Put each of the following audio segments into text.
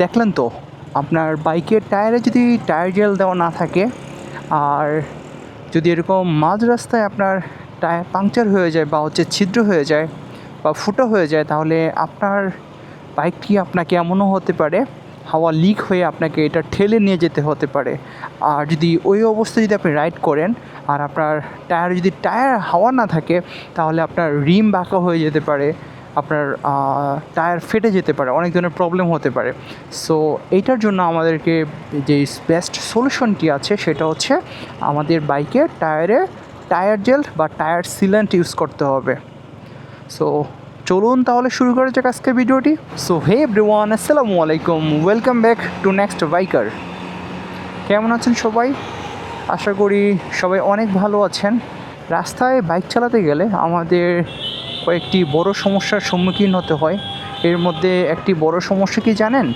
দেখলেন তো, আপনার বাইকের টায়ারে যদি টায়ার জেল দেওয়া না থাকে, আর যদি এরকম মাঝ রাস্তায় আপনার টায়ার পাংচার হয়ে যায় বা হচ্ছে ছিদ্র হয়ে যায় বা ফুটো হয়ে যায়, তাহলে আপনার বাইকটি আপনাকে এমনও হতে পারে, হাওয়া লিক হয়ে আপনাকে এটা ঠেলে নিয়ে যেতে হতে পারে। আর যদি ওই অবস্থায় যদি আপনি রাইড করেন, আর আপনার টায়ার যদি টায়ার হাওয়া না থাকে, তাহলে আপনার রিম বাঁকা হয়ে যেতে পারে। আপনার টায়ার ফেটে যেতে পারে, অনেক ধরনের প্রবলেম হতে পারে। সো এইটার জন্য আমাদেরকে যে বেস্ট সলিউশনটি আছে, সেটা হচ্ছে আমাদের বাইকের টায়ারে টায়ার জেল বা টায়ার সিলেন্ট ইউজ করতে হবে। সো চলুন তাহলে শুরু করা যাক আজকের ভিডিওটি। সো হে এভরিওয়ান আসসালামু আলাইকুম। Welcome back to next biker কেমন আছেন সবাই? আশা করি সবাই অনেক ভালো আছেন। রাস্তায় বাইক চালাতে গেলে আমাদের কয়েকটি বড় সমস্যার সম্মুখীন হতে হয়। এর মধ্যে একটি বড় সমস্যা কি জানেন?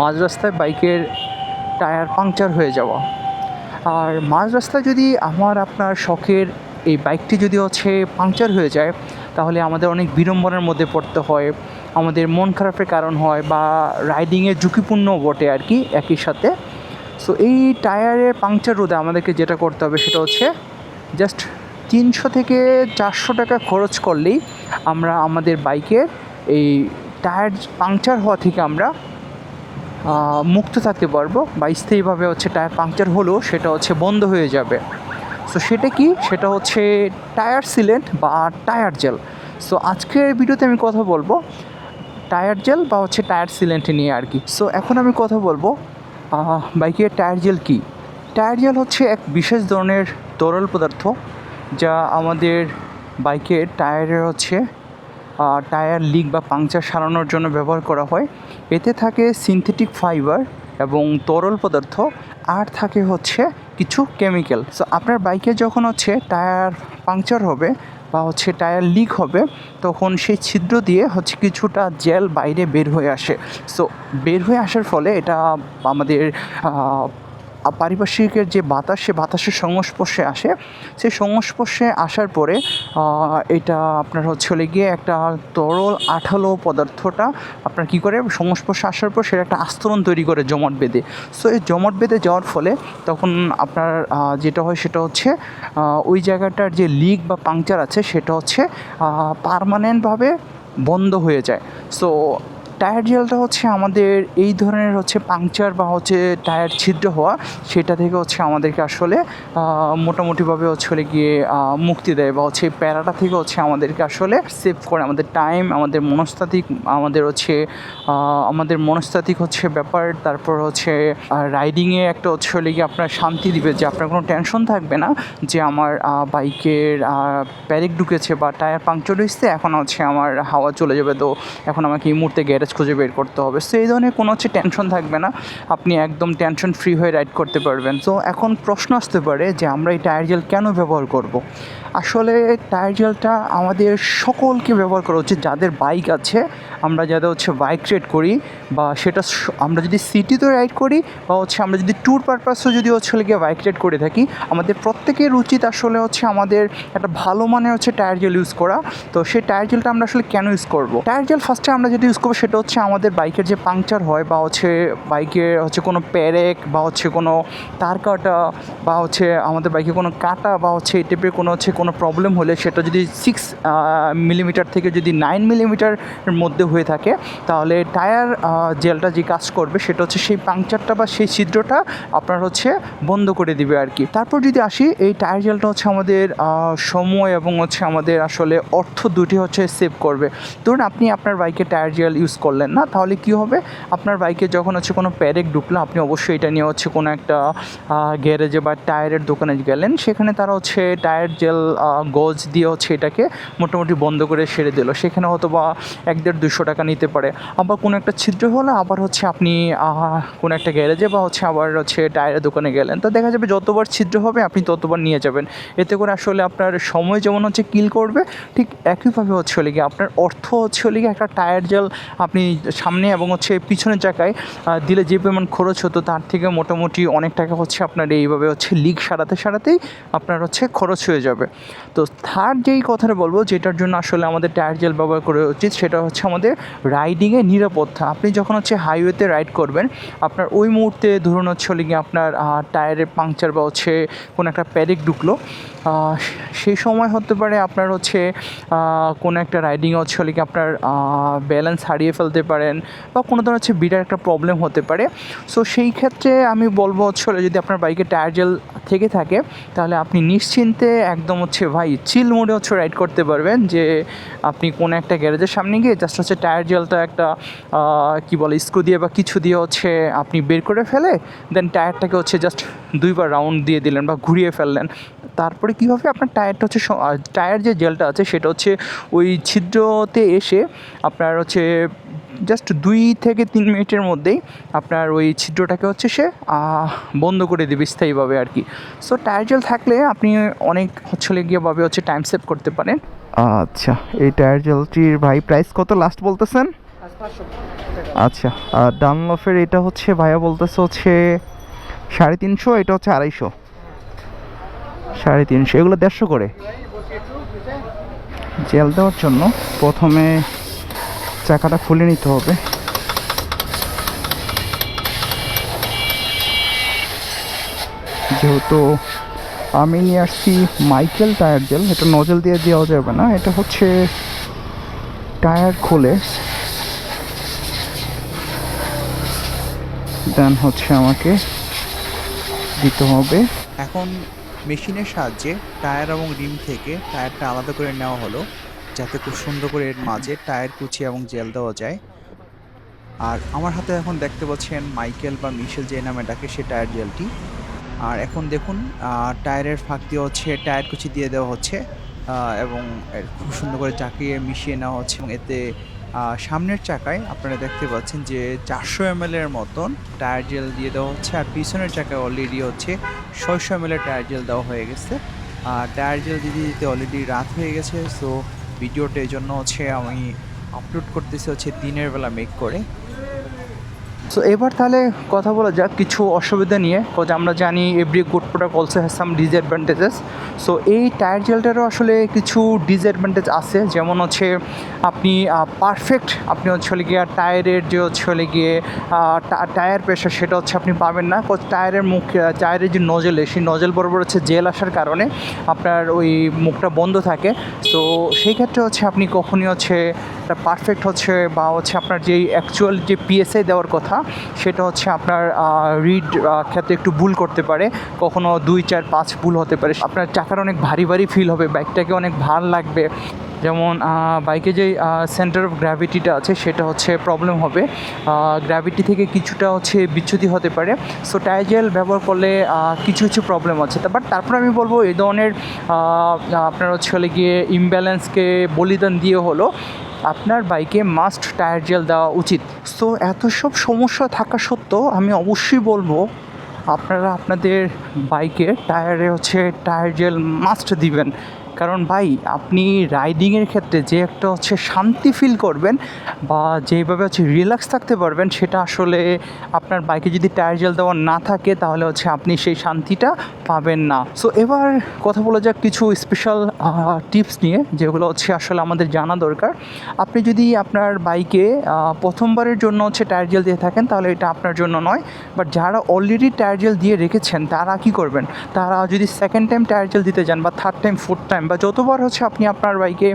মাঝ রাস্তায় বাইকের টায়ার পাংচার হয়ে যাওয়া। আর মাঝ রাস্তায় যদি আমার, আপনার শখের এই বাইকটি যদি হচ্ছে পাংচার হয়ে যায়, তাহলে আমাদের অনেক বিড়ম্বনার মধ্যে পড়তে হয়। আমাদের মন খারাপের কারণ হয় বা রাইডিংয়ের ঝুঁকিপূর্ণ বটে আর কি একই সাথে। সো এই টায়ারের পাংচার রোধে আমাদেরকে যেটা করতে হবে সেটা হচ্ছে জাস্ট তিনশো থেকে চারশো টাকা খরচ করলেই আমরা আমাদের বাইকের এই টায়ার পাংচার হওয়া থেকে আমরা মুক্ত থাকতে পারব বা স্থায়ীভাবে হচ্ছে টায়ার পাংচার হলেও সেটা হচ্ছে বন্ধ হয়ে যাবে। সো সেটা কি? সেটা হচ্ছে টায়ার সিলেন্ট বা টায়ার জেল। সো আজকের ভিডিওতে আমি কথা বলব টায়ার জেল বা হচ্ছে টায়ার সিলেন্ট নিয়ে আর কি। সো এখন আমি কথা বলব বাইকের টায়ার জেল কি? টায়ার জেল হচ্ছে এক বিশেষ ধরনের তরল পদার্থ যা আমাদের বাইকের টায়ারের হচ্ছে টায়ার লিক বা পাংচার সারানোর জন্য ব্যবহার করা হয়। এতে থাকে সিনথেটিক ফাইবার এবং তরল পদার্থ, আর থাকে হচ্ছে কিছু কেমিক্যাল সো আপনার বাইকে যখন হচ্ছে টায়ার পাংচার হবে বা হচ্ছে টায়ার লিক হবে, তখন সেই ছিদ্র দিয়ে হচ্ছে কিছুটা জেল বাইরে বের হয়ে আসে। সো বের হয়ে আসার ফলে এটা আমাদের পারিপার্শ্বিকের যে বাতাস, সে বাতাসের সংস্পর্শে আসে। সেই সংস্পর্শে আসার পরে এটা আপনার হচ্ছে গিয়ে একটা তরল, আঠালো পদার্থটা আপনার কী করে? সংস্পর্শে আসার পর সেটা একটা আস্তরণ তৈরি করে জমাট বেঁধে। সো এই জমাট বেঁধে যাওয়ার ফলে তখন আপনার যেটা হয় সেটা হচ্ছে ওই জায়গাটার যে লিক বা পাংচার আছে, সেটা হচ্ছে পারমানেন্টভাবে বন্ধ হয়ে যায়। সো টায়ার জেলটা হচ্ছে আমাদের এই ধরনের হচ্ছে পাংচার বা হচ্ছে টায়ার ছিদ্র হওয়া, সেটা থেকে হচ্ছে আমাদেরকে আসলে মোটামুটিভাবে হচ্ছে গিয়ে মুক্তি দেয় বা হচ্ছে প্যারাটা থেকে হচ্ছে আমাদেরকে আসলে সেভ করে আমাদের টাইম আমাদের মনস্তাত্ত্বিক, আমাদের হচ্ছে আমাদের মনস্তাত্ত্বিক হচ্ছে ব্যাপার, তারপর হচ্ছে রাইডিংয়ে একটা হচ্ছে গিয়ে আপনার শান্তি দিবে যে আপনার কোনো টেনশন থাকবে না, যে আমার বাইকের প্যারিক ঢুকেছে বা টায়ার পাংচার হয়েছে, এখন হচ্ছে আমার হাওয়া চলে যাবে, তো এখন আমাকে এই মুহূর্তে গ্যারেজ খুঁজে বের করতে হবে। সেই ধরনের কোনো হচ্ছে টেনশন থাকবে না। আপনি একদম টেনশন ফ্রি হয়ে রাইড করতে পারবেন। তো এখন প্রশ্ন আসতে পারে যে আমরা এই টায়ার জেল কেন ব্যবহার করব। আসলে টায়ার জেলটা আমাদের সকলকে ব্যবহার করা উচিত। যাদের বাইক আছে, আমরা যাদের হচ্ছে বাইক রাইড করি বা সেটা আমরা যদি সিটিতে রাইড করি বা হচ্ছে আমরা যদি ট্যুর পারপাসও যদি হচ্ছে গিয়ে বাইক রাইড করে থাকি, আমাদের প্রত্যেকের উচিত আসলে হচ্ছে আমাদের একটা ভালো মানের হচ্ছে টায়ার জেল ইউজ করা। তো সেই টায়ার জেলটা আমরা আসলে কেন ইউজ করব? টায়ার জেল ফার্স্টে আমরা যেটা ইউজ করব সেটা হচ্ছে আমাদের বাইকের যে পাংচার হয় বা হচ্ছে বাইকের হচ্ছে কোনো প্যারেক বা হচ্ছে কোনো তার কাটা বা হচ্ছে আমাদের বাইকে কোনো কাটা বা হচ্ছে এই টাইপের কোনো হচ্ছে কোনো প্রবলেম হলে সেটা যদি সিক্স মিলিমিটার থেকে যদি নাইন মিলিমিটার মধ্যে হয়ে থাকে, তাহলে টায়ার জেলটা যে কাজ করবে সেটা হচ্ছে সেই পাংচারটা বা সেই ছিদ্রটা আপনার হচ্ছে বন্ধ করে দিবে আর কি। তারপর যদি আসি, এই টায়ার জেলটা হচ্ছে আমাদের সময় এবং হচ্ছে আমাদের আসলে অর্থ দুটি হচ্ছে সেভ করবে। ধরুন আপনি আপনার বাইকে টায়ার জেল ইউজ করলেন না, তাহলে কি হবে? আপনার বাইকে যখন হচ্ছে কোনো প্যারেক ঢুকলো, আপনি অবশ্যই এটা নিয়ে হচ্ছে কোনো একটা গ্যারেজে বা টায়ারের দোকানে গেলেন। সেখানে তারা হচ্ছে টায়ার জেল গজ দিয়ে হচ্ছে এটাকে মোটামুটি বন্ধ করে সেরে দিল। সেখানে হয়তো বা এক দেড় দুশো টাকা নিতে পারে। আবার কোনো একটা ছিদ্র হলে আবার হচ্ছে আপনি কোনো একটা গ্যারেজে বা হচ্ছে আবার হচ্ছে টায়ারের দোকানে গেলেন। তো দেখা যাবে যতবার ছিদ্র হবে আপনি ততবার নিয়ে যাবেন। এতে করে আসলে আপনার সময় যেমন হচ্ছে কিল করবে, ঠিক একইভাবে হচ্ছে হলে গিয়ে আপনার অর্থ হচ্ছে হলে গিয়ে একটা টায়ার জেল আপনি সামনে এবং হচ্ছে পিছনের জায়গায় দিলে যে পরিমাণ খরচ হতো তার থেকে মোটামুটি অনেক টাকা হচ্ছে আপনার এইভাবে হচ্ছে লিক সারাতে সারাতেই আপনার হচ্ছে খরচ হয়ে যাবে। তো থার্ড যেই কথাটা বলব যেটার জন্য আসলে আমাদের টায়ার জেল ব্যবহার করা উচিত সেটা হচ্ছে আমাদের রাইডিংয়ে নিরাপত্তা। আপনি যখন হচ্ছে হাইওয়েতে রাইড করবেন আপনার ওই মুহূর্তে ধরুন হচ্ছে গিয়ে আপনার আহ, টায়ারের পাংচার বা হচ্ছে কোনো একটা প্যারেক ঢুকলো সেই সময় হতে পারে আপনার হচ্ছে কোনো একটা রাইডিং হচ্ছে কি আপনার ব্যালেন্স হারিয়ে ফেলতে পারেন বা কোনো ধরনের হচ্ছে বিরাট একটা প্রবলেম হতে পারে। সো সেই ক্ষেত্রে আমি বলব হচ্ছে যদি আপনার বাইকে টায়ার জেল থেকে থাকে, তাহলে আপনি নিশ্চিন্তে একদম হচ্ছে ভাই চিল মোডে হচ্ছে রাইড করতে পারবেন যে আপনি কোনো একটা গ্যারেজের সামনে গিয়ে জাস্ট হচ্ছে টায়ার জেলটা একটা কি বলে স্ক্রু দিয়ে বা কিছু দিয়ে হচ্ছে আপনি বের করে ফেলে দেন টায়ারটাকে হচ্ছে জাস্ট দুইবার রাউন্ড দিয়ে দিলেন বা ঘুরিয়ে ফেললেন। তারপরে কী হবে আপনার টায়ারটা হচ্ছে টায়ার যে জেলটা আছে সেটা হচ্ছে ওই ছিদ্রতে এসে আপনার হচ্ছে জাস্ট দুই থেকে তিন মিনিটের মধ্যেই আপনার ওই ছিদ্রটাকে হচ্ছে সে বন্ধ করে দেবে স্থায়ীভাবে আর কি। সো টায়ার জেল থাকলে আপনি অনেক হচ্ছে গিয়েভাবে হচ্ছে টাইম সেভ করতে পারেন। আচ্ছা এই টায়ার জেলটির ভাই প্রাইস কত লাস্ট বলতেছেন? আচ্ছা আর ডানলফের এটা হচ্ছে ভাইয়া বলতেছে হচ্ছে সাড়ে তিনশো, এটা হচ্ছে আড়াইশো। সাড়ে তিনশো, এগুলো দেড়শো করে। জেল দেওয়ার জন্য প্রথমে চাকাটা খুলে নিতে হবে। যেহেতু আমি নিয়ে আসছি মাইকেল টায়ার জেল, এটা নজল দিয়ে দেওয়া যাবে না, এটা হচ্ছে টায়ার খুলে। দেন হচ্ছে আমাকে দিতে হবে। এখন মেশিনের সাহায্যে টায়ার এবং রিম থেকে টায়ারটা আলাদা করে নেওয়া হলো, যাতে খুব সুন্দর করে এর মাঝে টায়ার কুচি এবং জেল দেওয়া যায়। আর আমার হাতে এখন দেখতে পাচ্ছেন মাইকেল বা মিশেল যে নামে ডাকে সে টায়ার জেলটি। আর এখন দেখুন টায়ারের ফাঁক দিয়ে হচ্ছে টায়ার কুচি দিয়ে দেওয়া হচ্ছে এবং খুব সুন্দর করে চাকিয়ে মিশিয়ে নেওয়া হচ্ছে, এবং এতে সামনের চাকায় আপনারা দেখতে পাচ্ছেন যে চারশো এম এর মতন টায়ার জেল দিয়ে দেওয়া হচ্ছে, আর পিছনের চাকায় অলরেডি হচ্ছে ছয়শো এম এর টায়ার জেল দেওয়া হয়ে গেছে। আর টায়ার জেল দিতে দিতে অলরেডি রাত হয়ে গেছে সো ভিডিওটা এই জন্য হচ্ছে আমি আপলোড করতেছি হচ্ছে দিনের বেলা মেক করে। সো এবার তাহলে কথা বলা যাক কিছু অসুবিধা নিয়ে। কজ আমরা জানি every good product also has some disadvantages so এই টায়ার জেলটারও আসলে কিছু ডিসঅ্যাডভান্টেজ আছে। যেমন হচ্ছে আপনি পারফেক্ট আপনি হচ্ছে গিয়ে টায়ারের যে হচ্ছে গিয়ে টায়ার প্রেশার সেটা হচ্ছে আপনি পাবেন না। কজ টায়ারের মুখ টায়ারের যে নজলে সেই নজল বরাবর হচ্ছে জেল আসার কারণে আপনার ওই মুখটা বন্ধ থাকে। তো সেই ক্ষেত্রে হচ্ছে আপনি কখনই হচ্ছে পারফেক্ট হচ্ছে বা হচ্ছে আপনার যেই অ্যাকচুয়াল যে পিএসআই দেওয়ার কথা সেটা হচ্ছে আপনার রিড ক্ষেত্রে একটু ভুল করতে পারে। কখনো দুই, চার, পাঁচ ভুল হতে পারে। আপনার চাকার অনেক ভারী ভারী ফিল হবে বাইকটাকে অনেক ভালো লাগবে। যেমন বাইকে যে সেন্টার অফ গ্র্যাভিটিটা আছে, সেটা হচ্ছে প্রবলেম হবে। গ্র্যাভিটি থেকে কিছুটা হচ্ছে বিচ্যুতি হতে পারে। সো টাইজেল ব্যবহার করলে কিছু কিছু প্রবলেম আছে। বাট তারপর আমি বলব এই ধরনের আপনার হচ্ছে গিয়ে ইমব্যালেন্সকে বলিদান দিয়ে হলো। আপনার বাইকে মাস্ট টায়ার জেল দেওয়া উচিত। সো এত সব সমস্যা থাকা সত্ত্বেও আমি অবশ্যই বলব, আপনারা আপনাদের বাইকে টায়ারে হচ্ছে টায়ার জেল মাস্ট দিবেন। কারণ ভাই, আপনি রাইডিংয়ের ক্ষেত্রে যে একটা হচ্ছে শান্তি ফিল করবেন বা যেভাবে হচ্ছে রিল্যাক্স থাকতে পারবেন, সেটা আসলে আপনার বাইকে যদি টায়ার জেল দেওয়া না থাকে, তাহলে হচ্ছে আপনি সেই শান্তিটা পাবেন না। সো এবার কথা বলা যাক কিছু স্পেশাল টিপস নিয়ে, যেগুলো হচ্ছে আসলে আমাদের জানা দরকার। আপনি যদি আপনার বাইকে প্রথমবারের জন্য হচ্ছে টায়ার জেল দিয়ে থাকেন, তাহলে এটা আপনার জন্য নয়। বাট যারা অলরেডি টায়ার জেল দিয়ে রেখেছেন, তারা কি করবেন? তারা যদি সেকেন্ড টাইম টায়ার জেল দিতে যান বা থার্ড টাইম ফোর্থ টাইম বা যতবার হচ্ছে আপনি আপনার বাইকে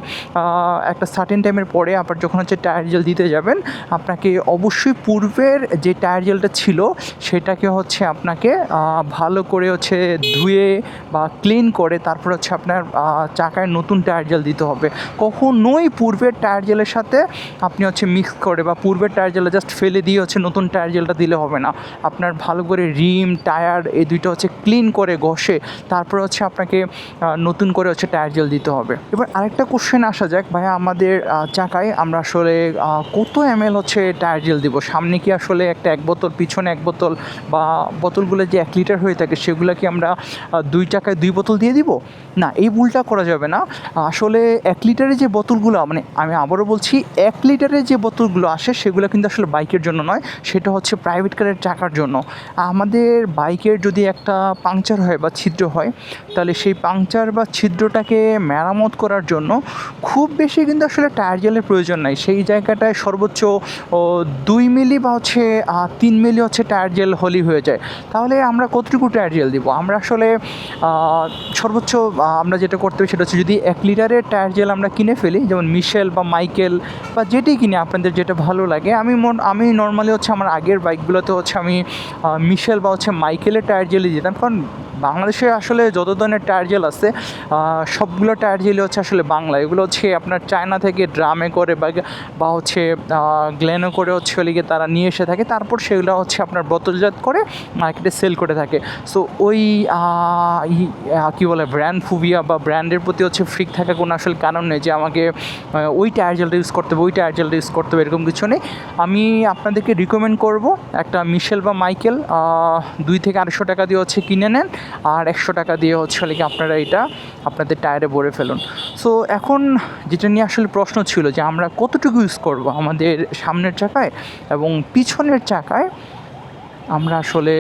একটা সার্টেন টাইমের পরে আবার যখন হচ্ছে টায়ার জেল দিতে যাবেন, আপনাকে অবশ্যই পূর্বের যে টায়ার জেলটা ছিল, সেটাকে হচ্ছে আপনাকে ভালো করে হচ্ছে ধুয়ে বা ক্লিন করে তারপর হচ্ছে আপনার চাকায় নতুন টায়ার জেল দিতে হবে। কখনোই পূর্বের টায়ার জেলের সাথে আপনি হচ্ছে মিক্স করে বা পূর্বের টায়ার জেলে জাস্ট ফেলে দিয়ে হচ্ছে নতুন টায়ার জেলটা দিলে হবে না। আপনার ভালো করে রিম টায়ার এই দুইটা হচ্ছে ক্লিন করে ঘষে, তারপর হচ্ছে আপনাকে নতুন করে হচ্ছে টায়ার জেল দিতে হবে। এবার আরেকটা কোশ্চেন আসা যাক, ভাইয়া আমাদের চাকায় আমরা আসলে কত এম এল হচ্ছে টায়ার জেল দিব? সামনে কি আসলে একটা এক বোতল, পিছনে এক বোতল বা বোতলগুলো যে এক লিটার হয়ে থাকে, সেগুলো কি আমরা দুই টাকায় দুই বোতল দিয়ে দিব? না, এই ভুলটা করা যাবে না। আসলে এক লিটারের যে বোতলগুলো মানে আমি আবারও বলছি, এক লিটারের যে বোতলগুলো আসে, সেগুলো কিন্তু আসলে বাইকের জন্য নয়, সেটা হচ্ছে প্রাইভেট কারের চাকার জন্য। আমাদের বাইকের যদি একটা পাংচার হয় বা ছিদ্র হয়, তাহলে সেই পাংচার বা ছিদ্রটাকে মেরামত করার জন্য খুব বেশি কিন্তু আসলে টায়ার জেলের প্রয়োজন নাই। সেই জায়গাটায় সর্বোচ্চ দুই মিলি বা হচ্ছে তিন মিলি হচ্ছে টায়ার জেল হলি হয়ে যায়। তাহলে আমরা কতটুকু টায়ার জেল দিব? আমরা আসলে সর্বোচ্চ আমরা যেটা করতে হবে সেটা হচ্ছে যদি এক লিটারের টায়ার জেল আমরা কিনে ফেলি, যেমন মিশেল বা মাইকেল বা যেটাই কিনি, আপনাদের যেটা ভালো লাগে। আমি মন, আমি নর্মালি হচ্ছে আমার আগের বাইকগুলোতে হচ্ছে আমি মিশেল বা হচ্ছে মাইকেলের টায়ার জেলই দিতাম। কারণ বাংলাদেশে আসলে যত ধরনের টায়ার জেল আছে সবগুলো টায়ার জেলই হচ্ছে আসলে বাংলা। এগুলো হচ্ছে আপনার চায়না থেকে ড্রামে করে বা হচ্ছে গ্লেনো করে হচ্ছে ওলিগে তারা নিয়ে এসে থাকে। তারপর সেগুলো হচ্ছে আপনার বোতলজাত করে মার্কেটে সেল করে থাকে। সো ওই কী বলে ব্র্যান্ড ফুবিয়া বা ব্র্যান্ডের প্রতি হচ্ছে ফ্রিক থাকা কোনো আসলে কারণ নেই যে আমাকে ওই টায়ার জেলটা ইউজ করতে হবে, ওই টায়ার জেলটা ইউজ করতে হবে, এরকম কিছু নেই। আমি আপনাদেরকে রিকমেন্ড করব একটা মিশেল বা মাইকেল দুই থেকে আড়াইশো টাকা দিয়ে হচ্ছে কিনে নেন। আর একশো টাকা দিয়ে হচ্ছে কি আপনারা এটা আপনাদের টায়ারে ভরে ফেলুন। সো এখন যেটা নিয়ে আসলে প্রশ্ন ছিল যে আমরা কতটুকু ইউজ করব আমাদের সামনের চাকায় এবং পিছনের চাকায় আমরা আসলে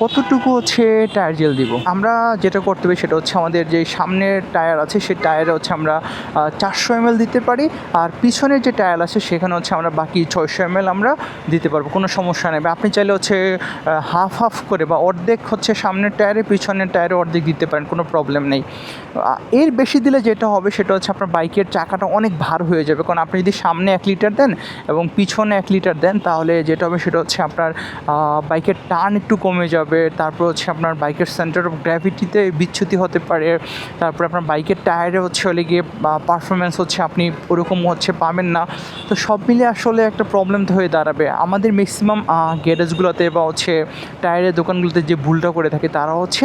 কতটুকু হচ্ছে টায়ার জেল দিব? আমরা যেটা করতে হবে সেটা হচ্ছে আমাদের যে সামনের টায়ার আছে, সেই টায়ারে হচ্ছে আমরা চারশো এম দিতে পারি। আর পিছনের যে টায়ার আছে, সেখানে হচ্ছে আমরা বাকি ছয়শো এম আমরা দিতে পারব, কোনো সমস্যা নেই। আপনি চাইলে হচ্ছে হাফ হাফ করে বা অর্ধেক হচ্ছে সামনের টায়ারে পিছনের টায়ারে অর্ধেক দিতে পারেন, কোনো প্রবলেম নেই। এর বেশি দিলে যেটা হবে, সেটা হচ্ছে আপনার বাইকের চাকাটা অনেক ভার হয়ে যাবে। কারণ আপনি যদি সামনে এক লিটার দেন এবং পিছনে এক লিটার দেন, তাহলে যেটা হবে সেটা হচ্ছে আপনার বাইকের টার্ন একটু কমে যাবে, তারপর হচ্ছে আপনার বাইকের সেন্টার অফ গ্র্যাভিটিতে বিচ্যুতি হতে পারে, তারপর আপনার বাইকের টায়ারে হচ্ছে হলে গিয়ে পারফরমেন্স হচ্ছে আপনি ওরকম হচ্ছে পাবেন না। তো সব মিলে আসলে একটা প্রবলেম হয়ে দাঁড়াবে। আমাদের ম্যাক্সিমাম গ্যারেজগুলোতে বা হচ্ছে টায়ারের দোকানগুলোতে যে ভুলটা করে থাকে, তারা হচ্ছে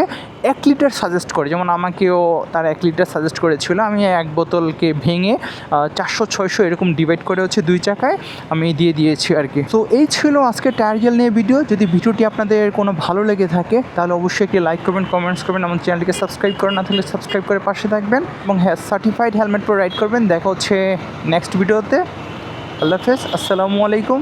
এক লিটার সাজেস্ট করে। যেমন আমাকেও তারা এক লিটার সাজেস্ট করেছিল, আমি এক বোতলকে ভেঙে চারশো ছয়শো এরকম ডিভাইড করে হচ্ছে দুই চাকায় আমি দিয়ে দিয়েছি আর কি। তো এই ছিল আজকে টায়ার জেল নিয়ে ভিডিও যদি ভিডিওটি আপনাদের কোনো ভালো লেগে থাকে, তাহলে অবশ্যই একটি লাইক করবেন কমেন্টস করবেন, আমার চ্যানেলটিকে সাবস্ক্রাইব করেন না থাকলে সাবস্ক্রাইব করে পাশে থাকবেন এবং হ্যাঁ সার্টিফাইড হেলমেট পরে রাইড করবেন। দেখা হচ্ছে নেক্সট ভিডিওতে আল্লাহ হাফেজ, আসসালামু আলাইকুম।